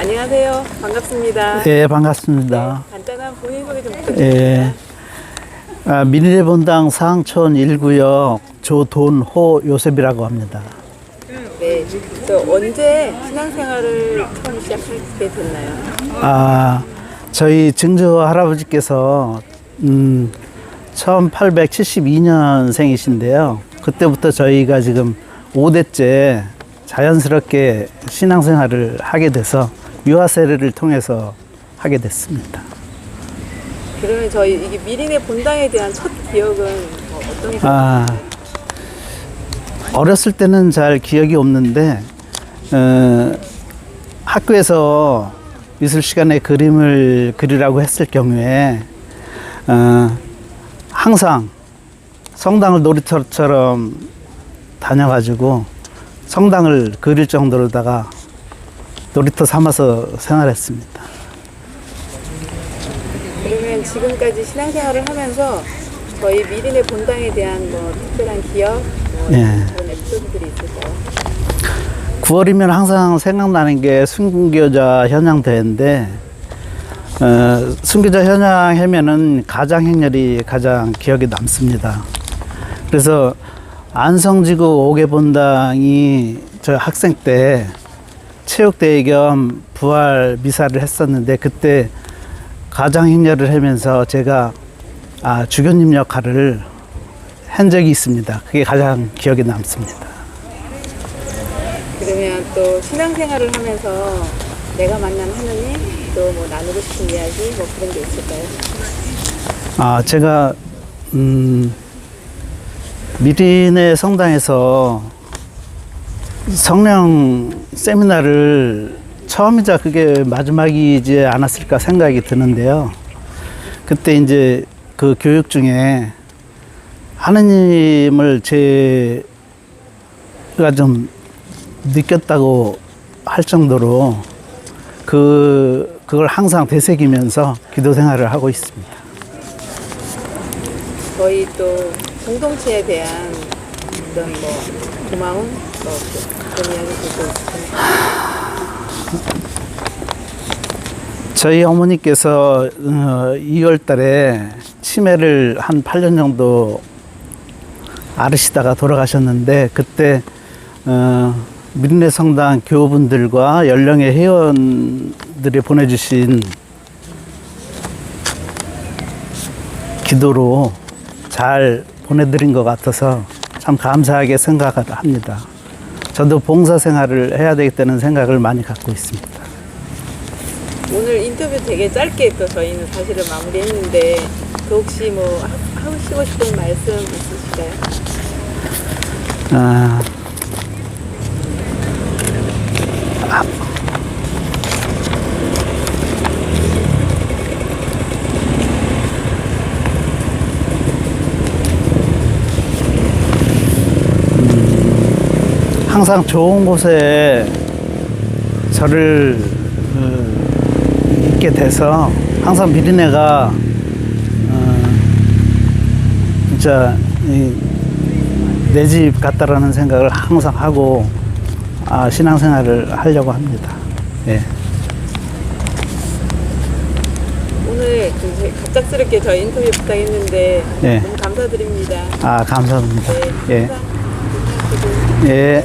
안녕하세요. 반갑습니다. 예, 반갑습니다. 간단한 본인 소개 좀 부탁드립니다. 예. 아, 미니대 본당 상촌 1구역 조돈호 요셉이라고 합니다. 네. 저 언제 신앙생활을 처음 시작하게 됐나요? 아, 저희 증조 할아버지께서 음, 1872년생이신데요. 그때부터 저희가 지금 5대째 자연스럽게 신앙생활을 하게 돼서 유아 세례를 통해서 하게 됐습니다. 그러면 저희 이게 미린의 본당에 대한 첫 기억은 뭐 어떤 게 아, 어렸을 때는 잘 기억이 없는데, 어, 학교에서 미술 시간에 그림을 그리라고 했을 경우에, 어, 항상 성당을 놀이터처럼 다녀가지고 성당을 그릴 정도로다가 놀이터 삼아서 생활했습니다. 그러면 지금까지 신앙생활을 하면서 저희 미린의 본당에 대한 뭐 특별한 기억, 뭐 예. 그런 에피소드들이 있을까요? 9월이면 항상 생각나는 게 순교자 현양 대회인데 어, 순교자 현양 하면은 가장 행렬이 가장 기억에 남습니다. 그래서 안성지구 5개 본당이 저 학생 때 체육대회 겸 부활 미사를 했었는데 그때 가장 행렬을 하면서 제가 아, 주교님 역할을 한 적이 있습니다. 그게 가장 기억에 남습니다. 그러면 또 신앙생활을 하면서 내가 만난 하느님 또 뭐 나누고 싶은 이야기 뭐 그런 게 있을까요? 아, 제가, 음, 미린의 성당에서 성령 세미나를 처음이자 그게 마지막이지 않았을까 생각이 드는데요. 그때 이제 그 교육 중에 하느님을 제가 좀 느꼈다고 할 정도로 그, 그걸 항상 되새기면서 기도 생활을 하고 있습니다. 저희 또 공동체에 대한 어떤 뭐 고마움 뭐 그런 이야기들도 있습니다. 저희 어머니께서 어, 2월 달에 치매를 한 8년 정도 앓으시다가 돌아가셨는데 그때 어, 민내 성당 교우분들과 연령의 회원들이 보내주신 기도로 잘 보내드린 것 같아서 참 감사하게 생각을 합니다. 저도 봉사 생활을 해야 되겠다는 생각을 많이 갖고 있습니다. 오늘 인터뷰 되게 짧게 또 저희는 사실은 마무리했는데 그 혹시 뭐 하- 하시고 싶은 말씀 있으실까요? 아, 항상 좋은 곳에 저를 어, 있게 돼서 항상 미리네가 어, 진짜 내 집 같다라는 생각을 항상 하고 아, 신앙생활을 하려고 합니다. 예. 오늘 갑작스럽게 저희 인터뷰 부탁했는데 네. 너무 감사드립니다. 아 감사합니다. 네, 예. 예.